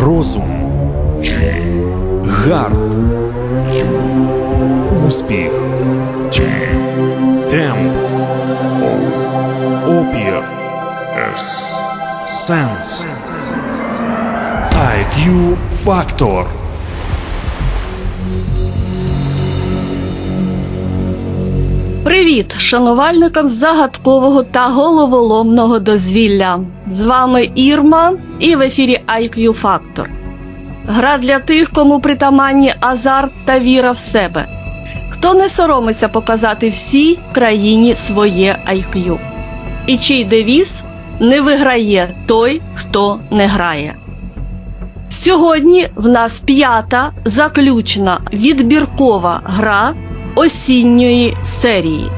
розум, гард, успіх, темп, опір, сенс, IQ фактор. Привіт, шанувальникам загадкового та головоломного дозвілля. З вами Ірма і в ефірі IQ Factor. Гра для тих, кому притаманні азарт та віра в себе. Хто не соромиться показати всій країні своє IQ. І чий девіз не виграє той, хто не грає. Сьогодні в нас п'ята заключна відбіркова гра осінньої серії.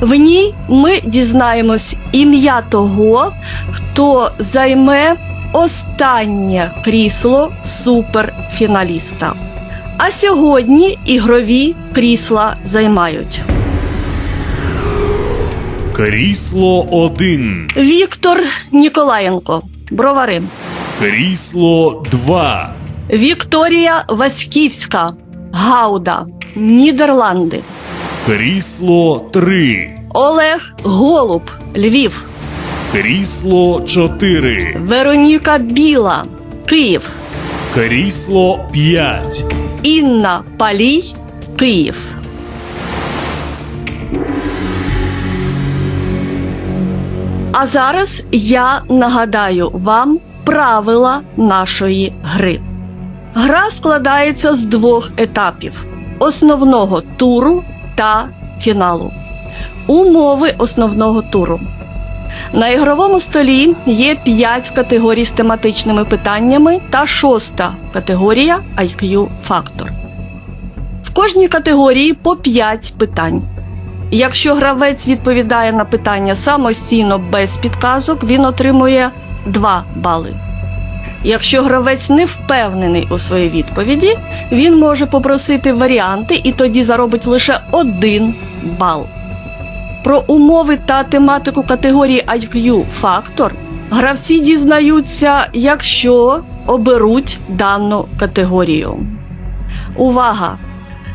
В ній ми дізнаємось ім'я того, хто займе останнє крісло суперфіналіста. А сьогодні ігрові крісла займають Крісло 1. Віктор Ніколаєнко, бровари, Крісло 2. Вікторія Васьківська, Гауда, Нідерланди. Крісло 3. Олег Голуб, Львів, Крісло 4. Вероніка Біла, Київ, Крісло 5. Інна Палій, Київ. А зараз я нагадаю вам правила нашої гри. Гра складається з двох етапів: основного туру та фіналу. Умови основного туру. На ігровому столі є 5 категорій з тематичними питаннями та шоста категорія IQ фактор. В кожній категорії по 5 питань. Якщо гравець відповідає на питання самостійно без підказок, він отримує 2 бали. Якщо гравець не впевнений у своїй відповіді, він може попросити варіанти і тоді заробить лише 1 бал. Про умови та тематику категорії IQ фактор гравці дізнаються, якщо оберуть дану категорію. Увага!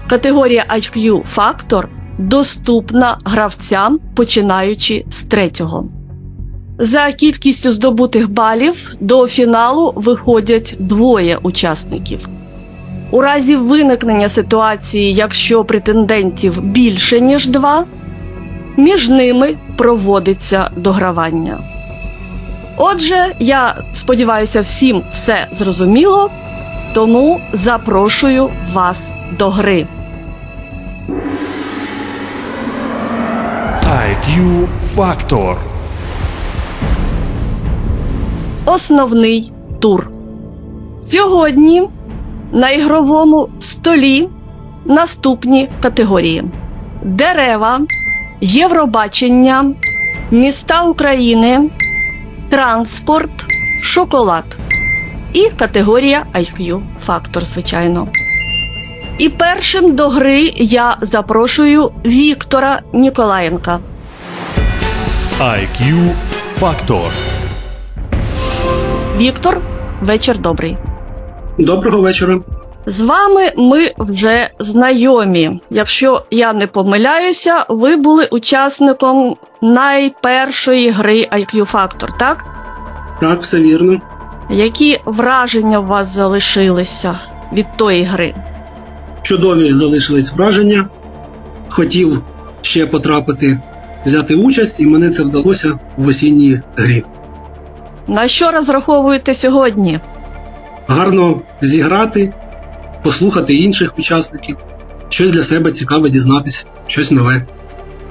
Категорія IQ фактор доступна гравцям, починаючи з третього. За кількістю здобутих балів до фіналу виходять двоє учасників. У разі виникнення ситуації, якщо претендентів більше ніж два, між ними проводиться догравання. Отже, я сподіваюся, всім все зрозуміло, тому запрошую вас до гри. IQ фактор. Основний тур. Сьогодні на ігровому столі наступні категорії: дерева, Євробачення, міста України, транспорт, шоколад і категорія IQ фактор, звичайно. І першим до гри я запрошую Віктора Ніколаєнка. IQ фактор. Віктор, вечір добрий. Доброго вечора. З вами ми вже знайомі. Якщо я не помиляюся, ви були учасником найпершої гри IQ Factor, так? Так, все вірно. Які враження у вас залишилися від тої гри? Чудові залишились враження. Хотів ще потрапити, взяти участь, і мене це вдалося в осінній грі. На що розраховуєте сьогодні? Гарно зіграти, послухати інших учасників, щось для себе цікаве дізнатися, щось нове.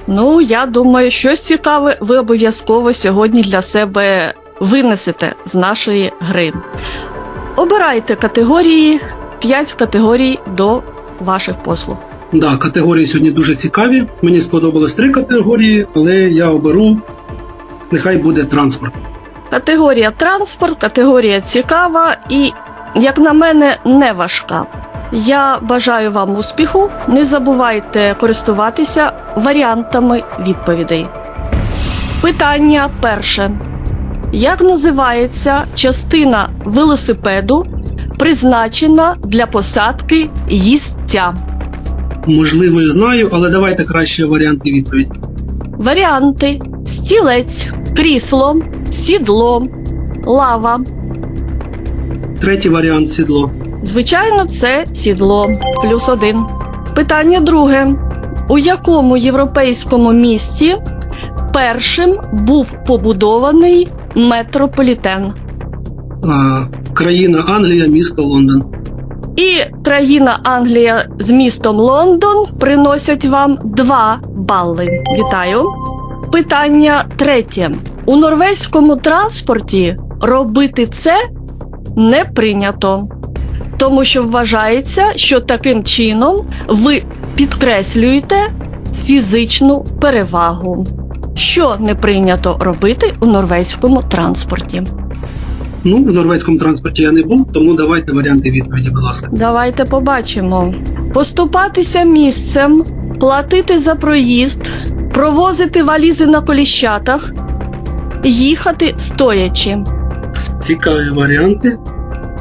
Ну, я думаю, щось цікаве ви обов'язково сьогодні для себе винесете з нашої гри. Обирайте категорії, 5 категорій до ваших послуг. Да, категорії сьогодні дуже цікаві. Мені сподобалось три категорії, але я оберу, нехай буде транспорт. Категорія транспорт, категорія цікава і, як на мене, не важка. Я бажаю вам успіху. Не забувайте користуватися варіантами відповідей. Питання перше: Як називається частина велосипеду, призначена для посадки їстця? Можливо, і знаю, але давайте краще варіанти відповіді. Варіанти: стілець, крісло, сідло, лава. Третій варіант сідло. Звичайно, це сідло. Плюс один. Питання друге. У якому європейському місті першим був побудований метрополітен? А, країна Англія, місто Лондон. І країна Англія з містом Лондон приносять вам 2 бали. Вітаю. Питання третє. У норвезькому транспорті робити це не прийнято, тому що вважається, що таким чином ви підкреслюєте фізичну перевагу. Що не прийнято робити у норвезькому транспорті? Ну, в норвезькому транспорті я не був, тому давайте варіанти відповіді, будь ласка. Давайте побачимо. Поступатися місцем, платити за проїзд, провозити валізи на коліщатах, їхати стоячи. Цікаві варіанти.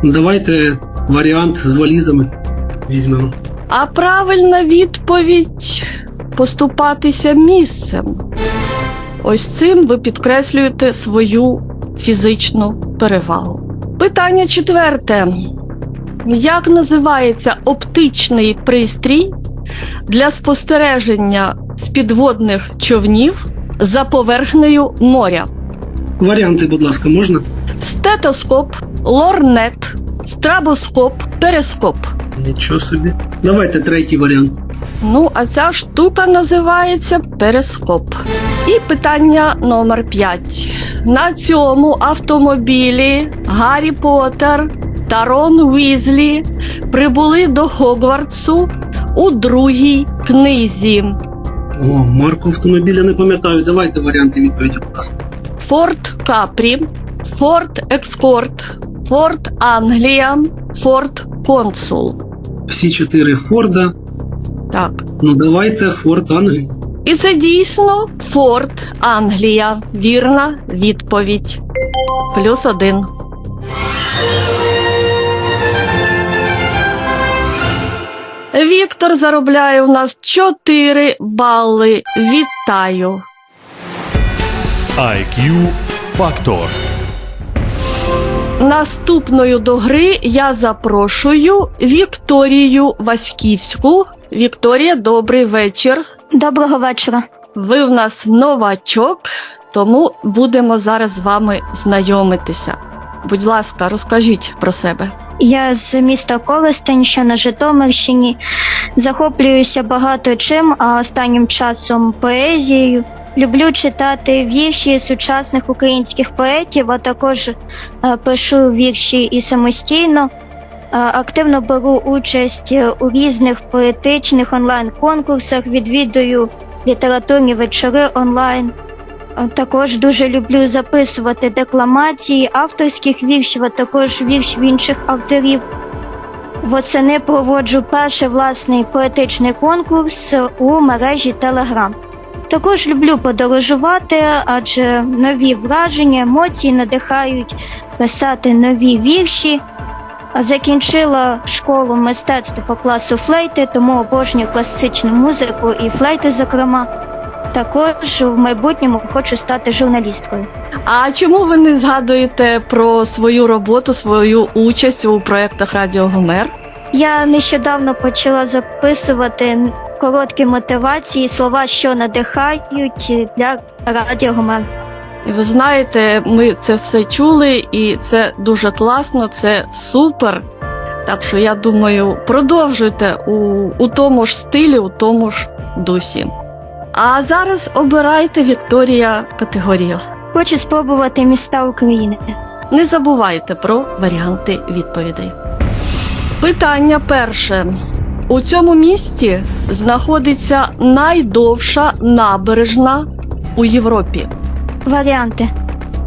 Давайте варіант з валізами візьмемо. А правильна відповідь поступатися місцем. Ось цим ви підкреслюєте свою фізичну перевагу. Питання четверте. Як називається оптичний пристрій для спостереження з підводних човнів за поверхнею моря? Варіанти, будь ласка, можна? Стетоскоп, лорнет, страбоскоп, перископ. Нічого собі. Давайте третій варіант. Ну, а ця штука називається перископ. І питання номер 5. На цьому автомобілі Гаррі Поттер та Рон Уізлі прибули до Хогвартсу у другій книзі. О, марку автомобіля не пам'ятаю. Давайте варіанти відповіді, будь ласка. Форт Капрі, Форт Екскорт, Форт Англія, Форт Консул. Всі чотири Форда. Так. Ну давайте Форд Англії. І це дійсно Форт Англія. Вірна відповідь. Плюс один. Віктор заробляє у нас 4 бали. Вітаю! IQ Фактор. Наступною до гри я запрошую Вікторію Васьківську. Вікторія, добрий вечір. Доброго вечора. Ви в нас новачок, тому будемо зараз з вами знайомитися. Будь ласка, розкажіть про себе. Я з міста Коростень, що на Житомирщині. Захоплююся багато чим, а останнім часом поезією. Люблю читати вірші сучасних українських поетів, а також е, пишу вірші і самостійно. Е, Активно беру участь е, у різних поетичних онлайн-конкурсах, відвідую літературні вечори онлайн. Також дуже люблю записувати декламації авторських віршів, а також віршів інших авторів. Восени проводжу перший власний поетичний конкурс у мережі Телеграм. Також люблю подорожувати, адже нові враження, емоції надихають писати нові вірші. А Закінчила школу мистецтва по класу флейти, тому обожнюю класичну музику і флейти, зокрема. Також в майбутньому хочу стати журналісткою. А чому ви не згадуєте про свою роботу, свою участь у проєктах Радіо Гомер? Я нещодавно почала записувати короткі мотивації, слова, що надихають для радіо Гомер. І ви знаєте, ми це все чули, і це дуже класно, це супер. Так що я думаю, продовжуйте у, у тому ж стилі, у тому ж дусі. А зараз обирайте Вікторія категорію. Хочу спробувати міста України. Не забувайте про варіанти відповідей. Питання перше. У цьому місті знаходиться найдовша набережна у Європі. Варіанти: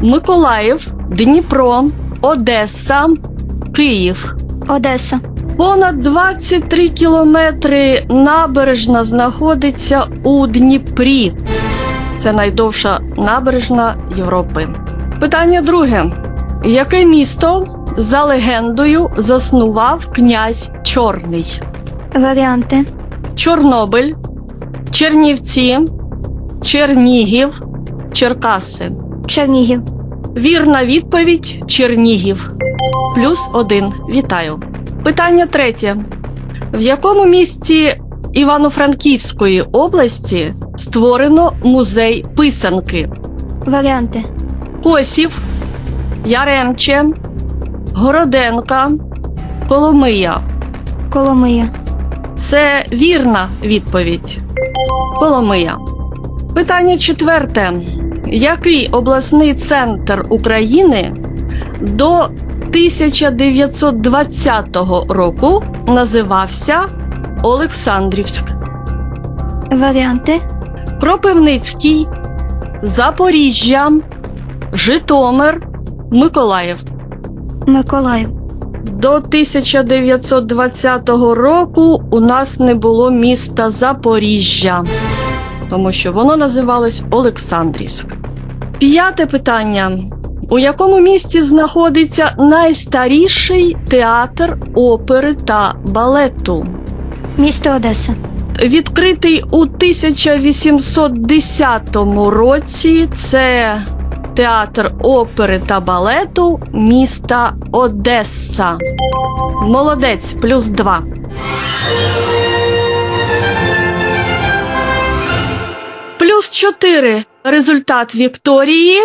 Миколаїв, Дніпро, Одеса, Київ. Одеса, Понад 23 кілометри набережна знаходиться у Дніпрі. Це найдовша набережна Європи. Питання друге: яке місто за легендою заснував князь Чорний? Варіанти. Чорнобиль, Чернівці, Чернігів, Черкаси. Чернігів. Вірна відповідь Чернігів. Плюс один. Вітаю. Питання третє. В якому місті Івано-Франківської області створено музей писанки? Варіанти. Косів, Яремче, Городенка, Коломия. Коломия. Це вірна відповідь. Коломия. Питання четверте. Який обласний центр України до 1920 року називався Олександрівськ? Варіанти. Кропивницький, Запоріжжя, Житомир, Миколаїв. Миколаїв. До 1920 року у нас не було міста Запоріжжя, тому що воно називалось Олександрівськ. П'яте питання. У якому місті знаходиться найстаріший театр опери та балету? Місто Одеса. Відкритий у 1810 році. Це театр опери та балету міста Одеса. Молодець, плюс два. Плюс чотири. Результат Вікторії.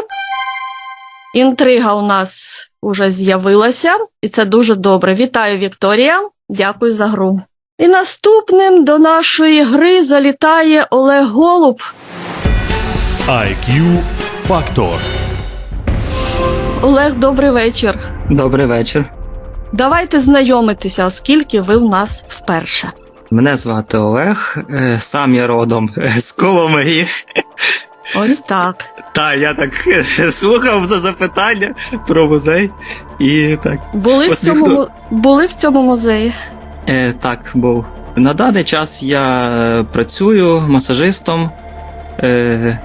Інтрига у нас уже з'явилася, і це дуже добре. Вітаю, Вікторія. Дякую за гру. І наступним до нашої гри залітає Олег Голуб. IQ Фактор. Олег, добрий вечір. Добрий вечір. Давайте знайомитися, оскільки ви в нас вперше. Мене звати Олег. е, Сам я родом е, з Коломиї. Ось так. Та я так е, слухав за запитання про музей. І так. Були в цьому, були в цьому музеї. Е, так, був. На даний час я працюю масажистом е,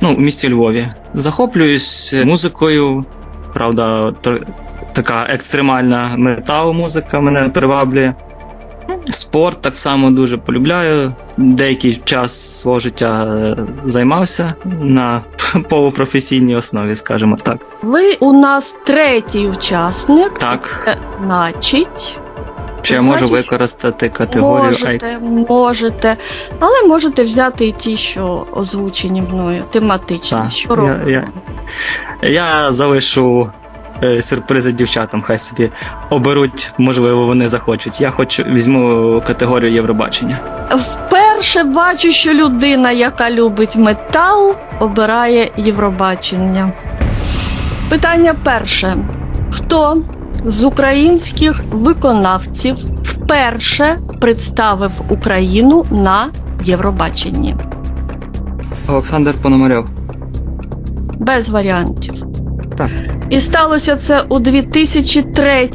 ну, у місті Львові. Захоплююсь музикою. Правда, така екстремальна метал-музика мене приваблює. Спорт так само дуже полюбляю. Деякий час свого життя е, займався на полупрофесійній основі, скажімо так. Ви у нас третій учасник. Так. Це значить, Чи я можу Значить, використати категорію можете, можете, але можете взяти і ті, що озвучені мною, тематичні. Так, що я- робимо? я- Я залишу е, сюрпризи дівчатам, хай собі оберуть, можливо, вони захочуть. Я хочу візьму категорію Євробачення. Вперше бачу, що людина, яка любить метал, обирає Євробачення. Питання перше: хто з українських виконавців вперше представив Україну на Євробаченні? Олександр Пономарьов. Без варіантів. Так. І сталося це у 2003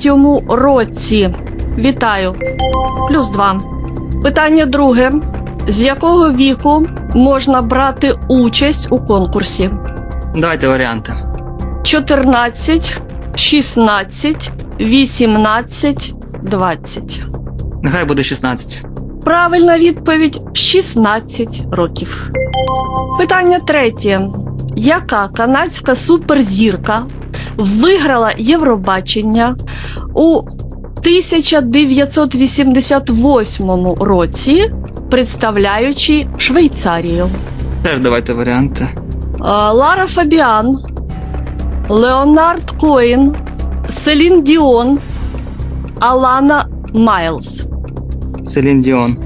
році. Вітаю. Плюс два. Питання друге: з якого віку можна брати участь у конкурсі? Давайте варіанти. 14, 16, 18, 20. Нехай буде 16. Правильна відповідь 16 років. Питання третє. Яка канадська суперзірка виграла Євробачення у 1988 році, представляючи Швейцарію? Теж давайте варіанти. Лара Фабіан, Леонард Коін, Селін Діон, Алана Майлз. Селін Діон.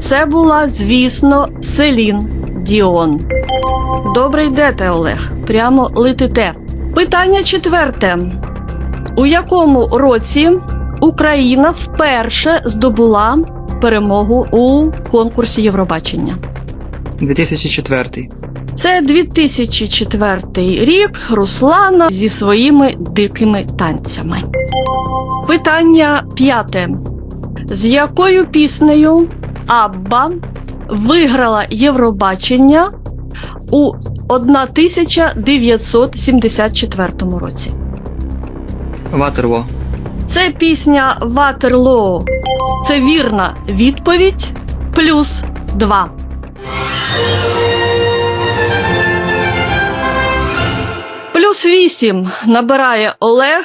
Це була, звісно, Селін Діон. Добре йдете, Олег. Прямо летите. Питання четверте. У якому році Україна вперше здобула перемогу у конкурсі Євробачення? 2004. Це 2004 рік Руслана зі своїми дикими танцями. Питання п'яте. З якою піснею Абба виграла Євробачення у 1974 році? Ватерво. Це пісня Ватерлоо. Це вірна відповідь. Плюс 2. Плюс 8 набирає Олег,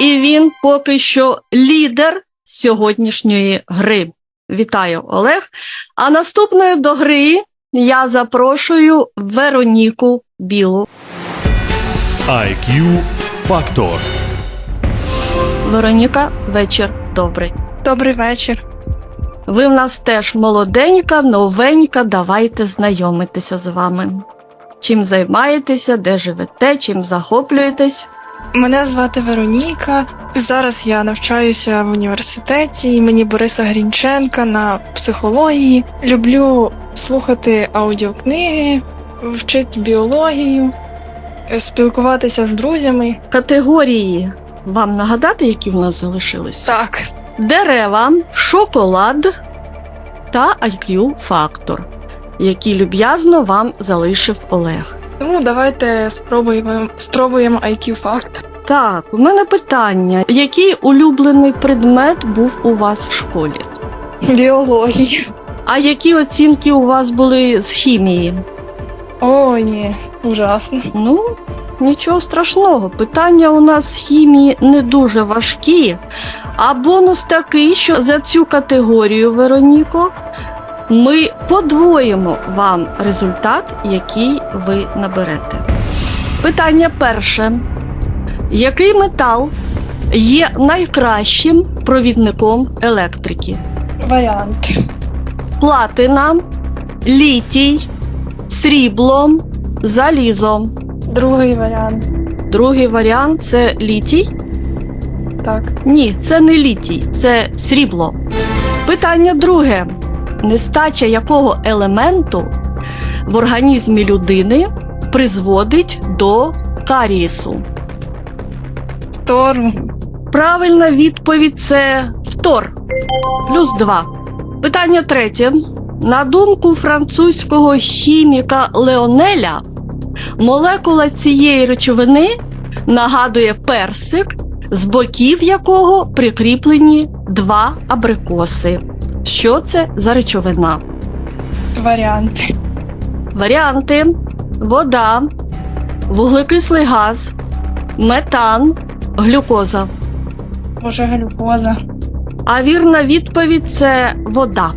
і він поки що лідер сьогоднішньої гри. Вітаю, Олег. А наступною до гри я запрошую Вероніку Білу. IQ Фактор. Вероніка, вечір добрий. Добрий вечір. Ви в нас теж молоденька, новенька. Давайте знайомитися з вами. Чим займаєтеся, де живете, чим захоплюєтесь? Мене звати Вероніка. Зараз я навчаюся в університеті імені Бориса Грінченка на психології. Люблю слухати аудіокниги, вчити біологію, спілкуватися з друзями. Категорії вам нагадати, які в нас залишились? Так, Дерева, шоколад та IQ фактор, які люб'язно вам залишив Олег. тому давайте спробуємо спробуємо IQ факт. Так, у мене питання: який улюблений предмет був у вас в школі? Біологія. А які оцінки у вас були з хімії? О, ні, ужасно. Ну, нічого страшного. Питання у нас з хімії не дуже важкі. А бонус такий, що за цю категорію, Вероніко, ми подвоїмо вам результат, який ви наберете. Питання перше. Який метал є найкращим провідником електрики? Варіант. Платина, літій, срібло, залізо. Другий варіант. Другий варіант це літій. Так. Ні, це не літій, це срібло. Питання друге: нестача якого елементу в організмі людини призводить до карієсу? Тору. Правильна відповідь це втор. Плюс два. Питання третє. На думку французького хіміка Леонеля, молекула цієї речовини нагадує персик, з боків якого прикріплені два абрикоси. Що це за речовина? Варіант. Варіанти: вода, вуглекислий газ, метан, глюкоза. Може, глюкоза. А вірна відповідь це вода.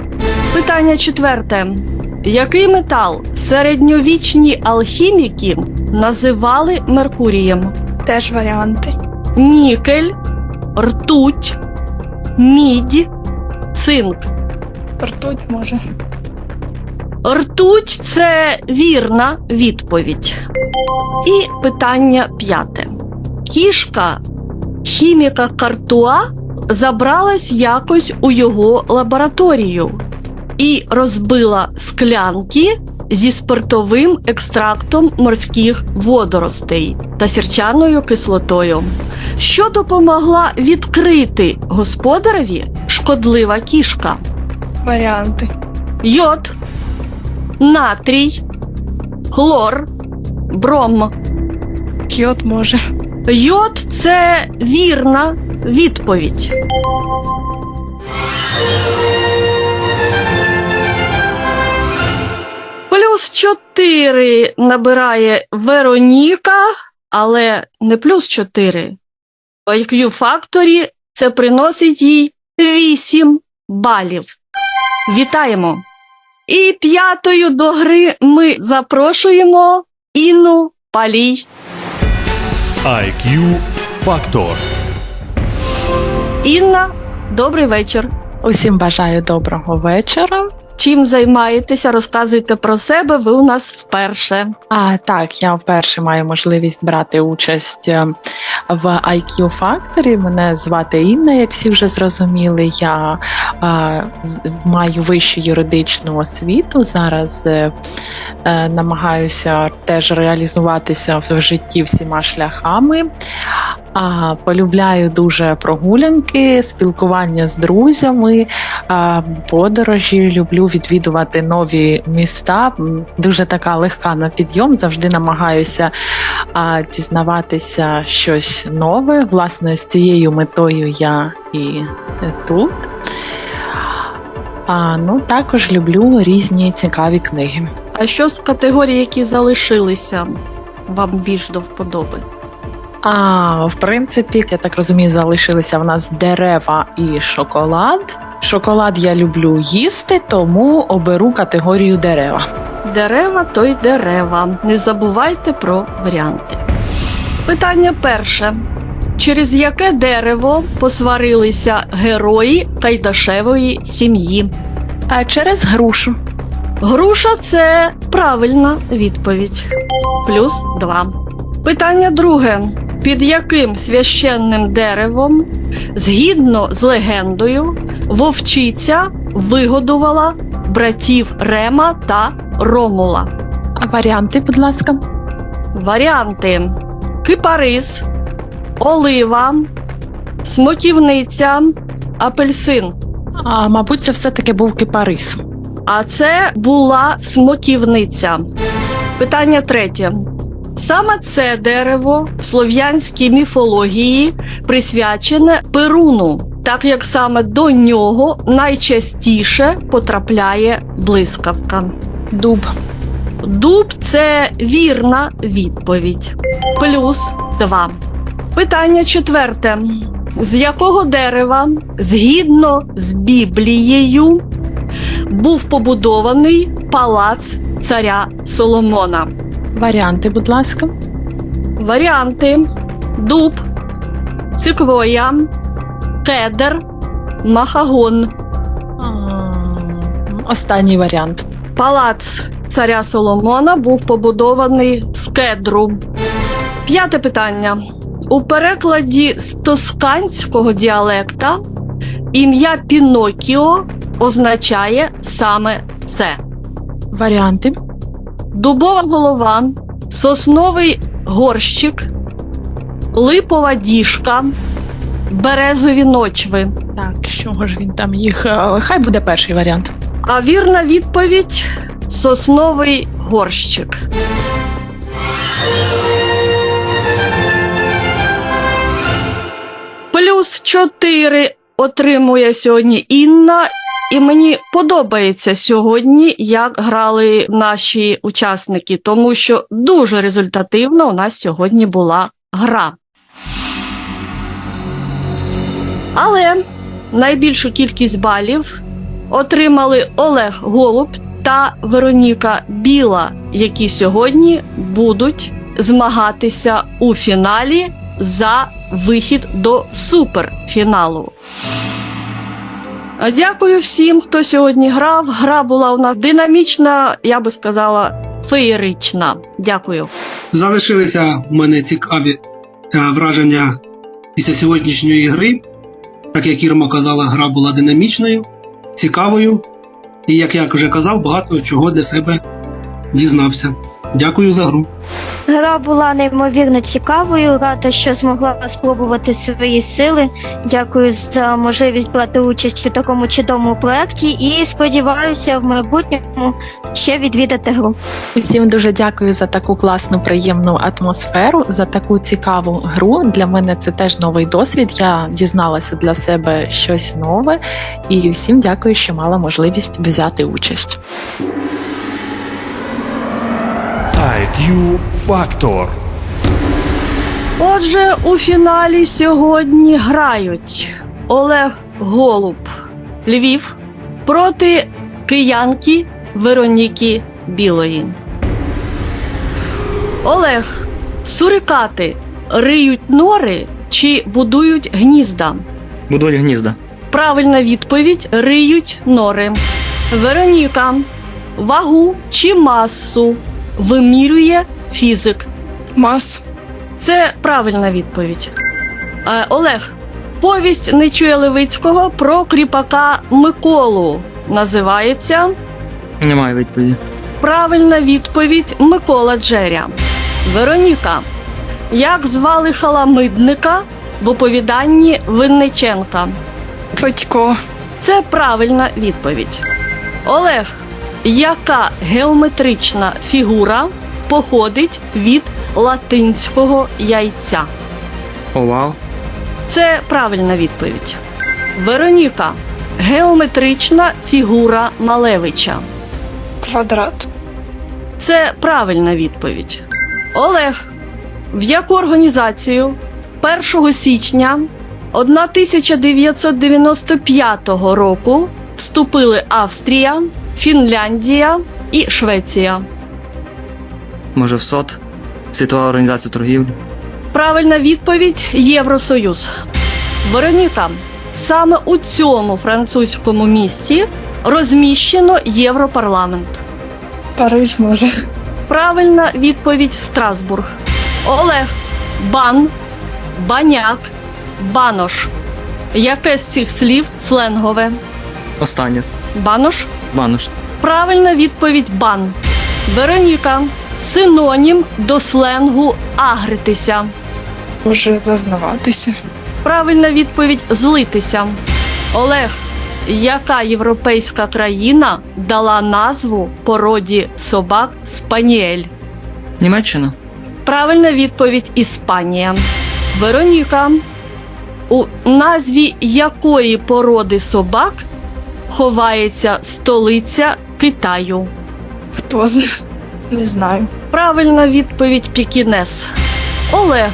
Питання четверте. Який метал середньовічні алхіміки називали Меркурієм? Теж варіанти. Нікель, ртуть, мідь, цинк. Ртуть може. Ртуть це вірна відповідь. І питання п'яте. Кішка хіміка Картуа забралась якось у його лабораторію і розбила склянки зі спиртовим екстрактом морських водоростей та сірчаною кислотою, що допомогла відкрити господареві шкодлива кішка. Варіанти. Йод, натрій, хлор, бром. Кіот може. Йод це вірна відповідь. Плюс 4 набирає Вероніка, але не плюс 4. В IQ факторі це приносить їй 8 балів. Вітаємо! І п'ятою до гри ми запрошуємо Інну Палій. IQ Фактор. Інна, добрий вечір. Усім бажаю доброго вечора. Чим займаєтеся? Розказуйте про себе. Ви у нас вперше. А так, я вперше маю можливість брати участь е, в IQ факторі. Мене звати Інна, як всі вже зрозуміли. Я а, з- маю вищу юридичну освіту. Зараз е, е, намагаюся теж реалізуватися в житті всіма шляхами. А, полюбляю дуже прогулянки, спілкування з друзями, а, подорожі. Люблю відвідувати нові міста. Дуже така легка на підйом. Завжди намагаюся а, дізнаватися щось нове. Власне, з цією метою я і тут. А, ну, також люблю різні цікаві книги. А що з категорій, які залишилися, вам більш до вподоби? А, в принципі, я так розумію, залишилися в нас дерева і шоколад. Шоколад я люблю їсти, тому оберу категорію дерева. Дерева то й дерева. Не забувайте про варіанти. Питання перше. Через яке дерево посварилися герої Кайдашевої сім'ї? А через грушу. Груша це правильна відповідь. Плюс два. Питання друге. Під яким священним деревом, згідно з легендою, вовчиця вигодувала братів Рема та Ромула? А варіанти, будь ласка. Варіанти: кипарис, олива, смоківниця, апельсин. А, мабуть, це все-таки був кипарис. А це була смоківниця. Питання третє. Саме це дерево в слов'янській міфології присвячене Перуну, так як саме до нього найчастіше потрапляє блискавка. Дуб. Дуб це вірна відповідь. Плюс два. Питання четверте. З якого дерева, згідно з Біблією, був побудований палац царя Соломона? Варіанти, будь ласка. Варіанти: дуб, циквоя, кедр, махагон. Останній варіант. Палац царя Соломона був побудований з кедру. П'яте питання. У перекладі з тосканського діалекта ім'я Пінокіо означає саме це: Варіанти. Дубова голова, сосновий горщик, липова діжка, березові ночви. Так, з чого ж він там їх? Е, Хай буде перший варіант. А вірна відповідь сосновий горщик. Плюс 4 отримує сьогодні Інна. І мені подобається сьогодні, як грали наші учасники, тому що дуже результативна у нас сьогодні була гра. Але найбільшу кількість балів отримали Олег Голуб та Вероніка Біла, які сьогодні будуть змагатися у фіналі за вихід до суперфіналу. Дякую всім, хто сьогодні грав. Гра була у нас динамічна, я би сказала, феєрична. Дякую. Залишилися в мене цікаві враження після сьогоднішньої гри. Так як Ірма казала, гра була динамічною, цікавою, і, як я вже казав, багато чого для себе дізнався. Дякую за гру. Гра була неймовірно цікавою. Рада, що змогла спробувати свої сили. Дякую за можливість брати участь у такому чудовому проєкті і сподіваюся в майбутньому ще відвідати гру. Усім дуже дякую за таку класну, приємну атмосферу, за таку цікаву гру. Для мене це теж новий досвід. Я дізналася для себе щось нове, і всім дякую, що мала можливість взяти участь. IQ Factor Отже, у фіналі сьогодні грають Олег Голуб Львів проти киянки Вероніки Білої. Олег, сурикати риють нори чи будують гнізда? Будують гнізда. Правильна відповідь риють нори. Вероніка. Вагу чи масу вимірює фізик. Мас. Це правильна відповідь. Е, Олег. Повість Нечуя Левицького про кріпака Миколу називається Немає відповіді. Правильна відповідь Микола Джеря. Вероніка. Як звали халамидника в оповіданні Винниченка? Федько. Це правильна відповідь. Олег, яка геометрична фігура походить від латинського яйця? Овал. Це правильна відповідь. Вероніка, геометрична фігура Малевича. Квадрат. Це правильна відповідь. Олег, в яку організацію 1 січня 1995 року вступили Австрія, Фінляндія і Швеція? Може в СОТ? Світова організація торгівлі. Правильна відповідь Євросоюз. Вероніка, саме у цьому французькому місті розміщено Європарламент. Париж може. Правильна відповідь Страсбург. Олег, бан, баняк, банош. Яке з цих слів сленгове? Останнє. Банош? Бануш. Правильна відповідь бан. Вероніка. Синонім до сленгу агритися. Може зазнаватися. Правильна відповідь злитися. Олег. Яка європейська країна дала назву породі собак спаніель? Німеччина. Правильна відповідь Іспанія. Вероніка. У назві якої породи собак ховається столиця Китаю? Хто знає? Не знаю. Правильна відповідь Пікінес. Олег.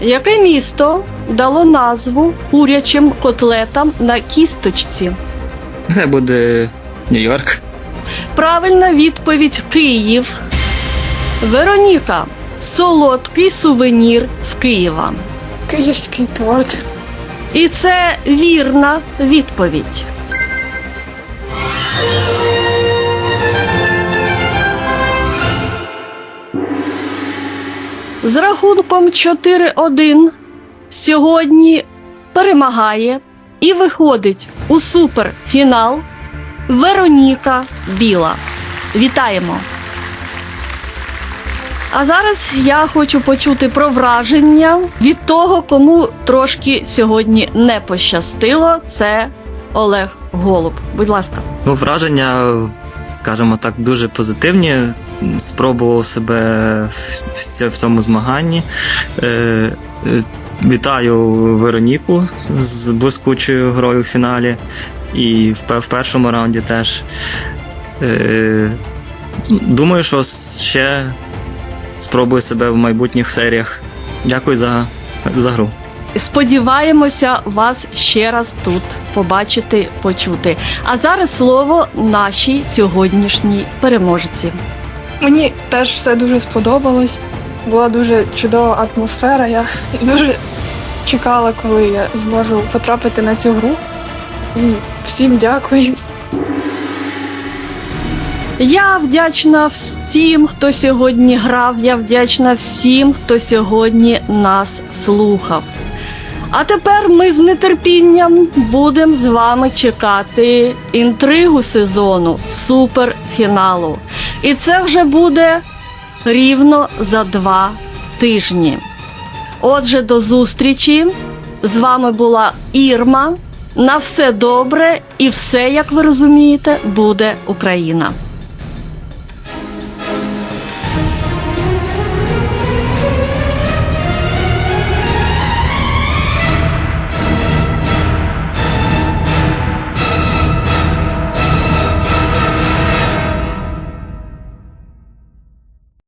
Яке місто дало назву курячим котлетам на кісточці? Де буде Нью-Йорк. Правильна відповідь Київ. Вероніка. Солодкий сувенір з Києва. Київський торт. І це вірна відповідь. З рахунком 4-1 сьогодні перемагає і виходить у суперфінал Вероніка Біла. Вітаємо! А зараз я хочу почути про враження від того, кому трошки сьогодні не пощастило. Це Олег Голуб. Будь ласка. Ну, враження, скажімо так, дуже позитивні. Спробував себе в, цьому змаганні. Е, е, вітаю Вероніку з, блискучою грою в фіналі. І в, в першому раунді теж. Е, думаю, що ще спробую себе в майбутніх серіях. Дякую за, за гру. Сподіваємося вас ще раз тут побачити, почути. А зараз слово нашій сьогоднішній переможці. Мені теж все дуже сподобалось. Була дуже чудова атмосфера. Я дуже чекала, коли я зможу потрапити на цю гру. І всім дякую. Я вдячна всім, хто сьогодні грав. Я вдячна всім, хто сьогодні нас слухав. А тепер ми з нетерпінням будемо з вами чекати інтригу сезону суперфіналу. І це вже буде рівно за два тижні. Отже, до зустрічі. З вами була Ірма. На все добре і все, як ви розумієте, буде Україна.